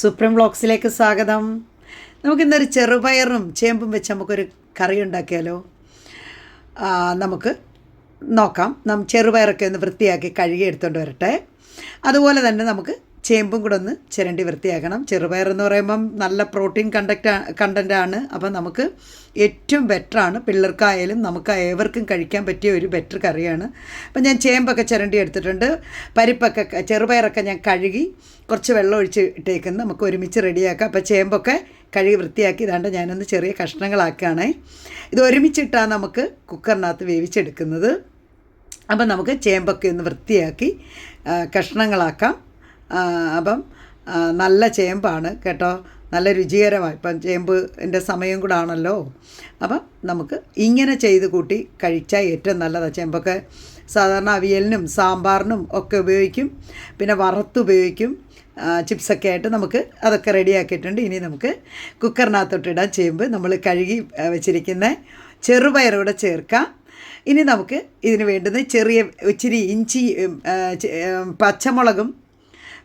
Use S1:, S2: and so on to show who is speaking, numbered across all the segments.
S1: Supreme വ്ളോഗ്സിലേക്ക് സ്വാഗതം. നമുക്കിന്നൊരു ചെറുപയറും ചേമ്പും വെച്ച് നമുക്കൊരു കറി ഉണ്ടാക്കിയാലോ? നമുക്ക് നോക്കാം. നം ചെറുപയറൊക്കെ ഒന്ന് വൃത്തിയാക്കി കഴുകി എടുത്തുകൊണ്ട് വരട്ടെ. അതുപോലെ തന്നെ നമുക്ക് ചേമ്പും കൂടെ ഒന്ന് ചിരണ്ടി വൃത്തിയാക്കണം. ചെറുപയർ എന്ന് പറയുമ്പം നല്ല പ്രോട്ടീൻ കണ്ടക്റ്റ് കണ്ടന്റ് ആണ്. അപ്പം നമുക്ക് ഏറ്റവും ബെറ്ററാണ് പിള്ളേർക്കായാലും നമുക്ക് ഏവർക്കും കഴിക്കാൻ പറ്റിയ ഒരു ബെറ്റർ കറിയാണ്. അപ്പം ഞാൻ ചേമ്പൊക്കെ ചിരണ്ടി എടുത്തിട്ടുണ്ട്. പരിപ്പൊക്കെ ചെറുപയറൊക്കെ ഞാൻ കഴുകി കുറച്ച് വെള്ളം ഒഴിച്ച് ഇട്ടേക്കുന്നു. നമുക്ക് ഒരുമിച്ച് റെഡിയാക്കാം. അപ്പോൾ ചേമ്പൊക്കെ കഴുകി വൃത്തിയാക്കി ഇതാണ്ട് ഞാനൊന്ന് ചെറിയ കഷ്ണങ്ങളാക്കുകയാണേ. ഇത് ഒരുമിച്ചിട്ടാണ് നമുക്ക് കുക്കറിനകത്ത് വേവിച്ചെടുക്കുന്നത്. അപ്പം നമുക്ക് ചേമ്പൊക്കെ ഒന്ന് വൃത്തിയാക്കി കഷ്ണങ്ങളാക്കാം. അപ്പം നല്ല ചേമ്പാണ് കേട്ടോ. നല്ല രുചികരമായി. ഇപ്പം ചേമ്പിന്റെ സമയം കൂടെ ആണല്ലോ അപ്പം നമുക്ക് ഇങ്ങനെ ചെയ്ത് കൂട്ടി കഴിച്ചാൽ ഏറ്റവും നല്ലതാണ് ചേമ്പൊക്കെ സാധാരണ അവിയലിനും സാമ്പാറിനും ഒക്കെ ഉപയോഗിക്കും. പിന്നെ വറുത്ത് ഉപയോഗിക്കും. ആ, ചിപ്സൊക്കെ ആയിട്ട് നമുക്ക് അതൊക്കെ റെഡിയാക്കിയിട്ടുണ്ട്. ഇനി നമുക്ക് കുക്കറിനകത്തോട്ടിടാൻ ചേമ്പ് നമ്മൾ കഴുകി വെച്ചിരിക്കുന്ന ചെറുപയർ കൂടെ ചേർക്കാം. ഇനി നമുക്ക് ഇതിന് വേണ്ടുന്ന ചെറിയ ഇച്ചിരി ഇഞ്ചി പച്ചമുളകും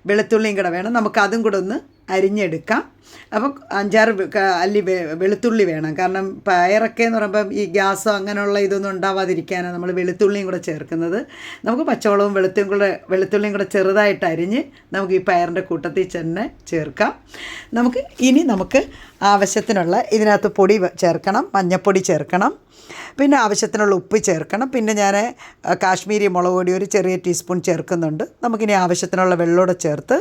S1: വെളുത്തുള്ളിയും കൂടെ വേണം. നമുക്ക് അതും കൂടെ ഒന്ന് അരിഞ്ഞെടുക്കാം. അപ്പം അഞ്ചാറ് അല്ലി വെളുത്തുള്ളി വേണം. കാരണം പയറൊക്കെ എന്ന് പറയുമ്പം ഈ ഗ്യാസോ അങ്ങനെയുള്ള ഇതൊന്നും ഉണ്ടാവാതിരിക്കാനാണ് നമ്മൾ വെളുത്തുള്ളിയും കൂടെ ചേർക്കുന്നത്. നമുക്ക് പച്ചവളവും വെളുത്തും കൂടെ വെളുത്തുള്ളിയും കൂടെ ചെറുതായിട്ട് അരിഞ്ഞ് നമുക്ക് ഈ പയറിന്റെ കൂട്ടത്തിൽ തന്നെ ചേർക്കാം. നമുക്ക് ഇനി നമുക്ക് ആവശ്യത്തിനുള്ള ഇതിനകത്ത് പൊടി ചേർക്കണം മഞ്ഞൾപ്പൊടി ചേർക്കണം. പിന്നെ ആവശ്യത്തിനുള്ള ഉപ്പ് ചേർക്കണം. പിന്നെ ഞാൻ കാശ്മീരി മുളക് പൊടി ഒരു ചെറിയ ടീസ്പൂൺ ചേർക്കുന്നുണ്ട്. നമുക്കിനി ആവശ്യത്തിനുള്ള വെള്ളമൂടെ ചേർത്ത്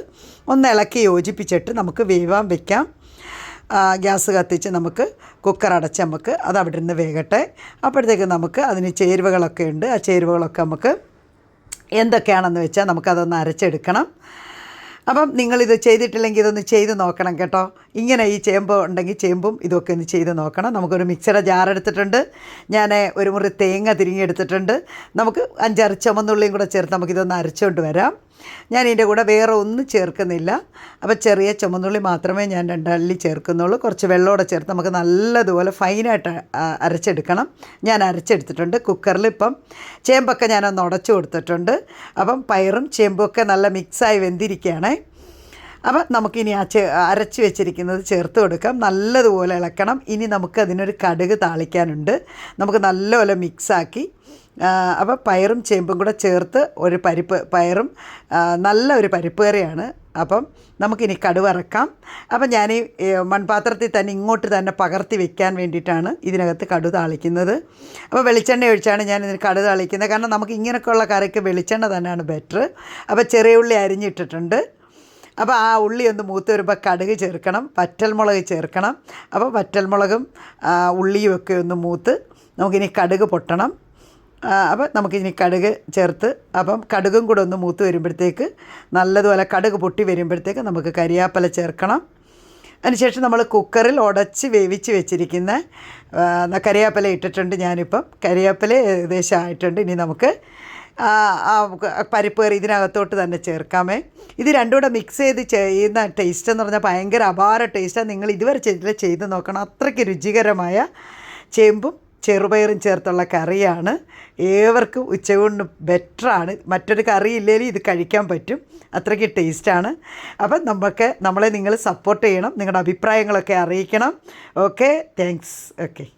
S1: ഒന്ന് ഇളക്കി യോജിപ്പിച്ചിട്ട് നമുക്ക് വേവാൻ വെക്കാം. ആ, ഗ്യാസ് കത്തിച്ച് നമുക്ക് കുക്കർ അടച്ച് നമുക്ക് അത് അവിടെ നിന്ന് വേകട്ടെ. അപ്പോഴത്തേക്ക് നമുക്ക് അതിന് ചേരുവകളൊക്കെ ഉണ്ട്. ആ ചേരുവകളൊക്കെ നമുക്ക് എന്തൊക്കെയാണെന്ന് വെച്ചാൽ നമുക്കതൊന്ന് അരച്ചെടുക്കണം. അപ്പം നിങ്ങളിത് ചെയ്തിട്ടില്ലെങ്കിൽ ഇതൊന്ന് ചെയ്ത് നോക്കണം കേട്ടോ. ഇങ്ങനെ ഈ ചേമ്പ് ഉണ്ടെങ്കിൽ ചേമ്പും ഇതൊക്കെ ഒന്ന് ചെയ്ത് നോക്കണം. നമുക്കൊരു മിക്സിയുടെ ജാർ എടുത്തിട്ടുണ്ട്. ഞാൻ ഒരു മുറി തേങ്ങ തിരിഞ്ഞെടുത്തിട്ടുണ്ട്. നമുക്ക് അഞ്ചാറ് ചുമന്നുള്ളിയും കൂടെ ചേർത്ത് നമുക്കിതൊന്ന് അരച്ചുകൊണ്ട് വരാം. ഞാൻ ഇതിന്റെ കൂടെ വേറെ ഒന്നും ചേർക്കുന്നില്ല. അപ്പോൾ ചെറിയ ചുമന്നുള്ളി മാത്രമേ ഞാൻ രണ്ടള്ളി ചേർക്കുന്നുള്ളൂ. കുറച്ച് വെള്ളമോടെ ചേർത്ത് നമുക്ക് നല്ലതുപോലെ ഫൈനായിട്ട് അരച്ചെടുക്കണം. ഞാൻ അരച്ചെടുത്തിട്ടുണ്ട് കുക്കറിൽ ഇപ്പം. ചേമ്പൊക്കെ ഞാനൊന്ന് ഉടച്ചു കൊടുത്തിട്ടുണ്ട്. അപ്പം പയറും ചേമ്പും ഒക്കെ നല്ല മിക്സായി വെന്തിരിക്കുകയാണേ അപ്പം നമുക്കിനി ആ ചേ അരച്ച് വെച്ചിരിക്കുന്നത് ചേർത്ത് കൊടുക്കാം. നല്ലതുപോലെ ഇളക്കണം. ഇനി നമുക്ക് അതിനൊരു കടുക് താളിക്കാനുണ്ട്. നമുക്ക് നല്ലപോലെ മിക്സാക്കി അപ്പോൾ പയറും ചേമ്പും കൂടെ ചേർത്ത് ഒരു പരിപ്പ് പയറും നല്ല ഒരു പരിപ്പ് കറിയാണ്. അപ്പം നമുക്കിനി കടുവറക്കാം അപ്പം ഞാൻ ഈ മൺപാത്രത്തിൽ തന്നെ ഇങ്ങോട്ട് തന്നെ പകർത്തി വെക്കാൻ വേണ്ടിയിട്ടാണ് ഇതിനകത്ത് കടു താളിക്കുന്നത്. അപ്പോൾ വെളിച്ചെണ്ണ ഒഴിച്ചാണ് ഞാൻ ഇതിന് കടു താളിക്കുന്നത്. കാരണം നമുക്ക് ഇങ്ങനെയൊക്കെയുള്ള കറിക്ക് വെളിച്ചെണ്ണ തന്നെയാണ് ബെറ്റർ അപ്പോൾ ചെറിയ ഉള്ളി അരിഞ്ഞിട്ടിട്ടുണ്ട്. അപ്പോൾ ആ ഉള്ളി ഒന്ന് മൂത്ത് വരുമ്പോൾ കടുക് ചേർക്കണം വറ്റൽമുളക് ചേർക്കണം. അപ്പോൾ വറ്റൽമുളകും ഉള്ളിയും ഒക്കെ ഒന്ന് മൂത്ത് നമുക്കിനി കടുക് പൊട്ടണം. അപ്പം നമുക്കിനി കടുക് ചേർത്ത് അപ്പം കടുകും കൂടെ ഒന്ന് മൂത്ത് വരുമ്പോഴത്തേക്ക് നല്ലതുപോലെ കടുക് പൊട്ടി വരുമ്പോഴത്തേക്ക് നമുക്ക് കരിയാപ്പല ചേർക്കണം. അതിനുശേഷം നമ്മൾ കുക്കറിൽ ഉടച്ച് വേവിച്ച് വെച്ചിരിക്കുന്ന കരിയാപ്പല ഇട്ടിട്ടുണ്ട് ഞാനിപ്പം. കരിയാപ്പല ഏകദേശം ആയിട്ടുണ്ട്. ഇനി നമുക്ക് പരിപ്പ് കറി ഇതിനകത്തോട്ട് തന്നെ ചേർക്കാമേ. ഇത് രണ്ടും കൂടെ മിക്സ് ചെയ്ത് ചെയ്യുന്ന ടേസ്റ്റ് എന്ന് പറഞ്ഞാൽ ഭയങ്കര അപാര ടേസ്റ്റാണ് നിങ്ങൾ ഇതുവരെ ചെയ്തില്ല ചെയ്ത് നോക്കണം. അത്രയ്ക്ക് രുചികരമായ ചേമ്പും ചെറുപയറും ചേർത്തുള്ള കറിയാണ്. ഏവർക്കും ഉച്ചകൊണ്ട് ബെറ്ററാണ് മറ്റൊരു കറി ഇല്ലെങ്കിലും ഇത് കഴിക്കാൻ പറ്റും. അത്രയ്ക്ക് ടേസ്റ്റാണ് അപ്പം നമുക്ക് നമ്മളെ നിങ്ങൾ സപ്പോർട്ട് ചെയ്യണം. നിങ്ങളുടെ അഭിപ്രായങ്ങളൊക്കെ അറിയിക്കണം. Okay thanks okay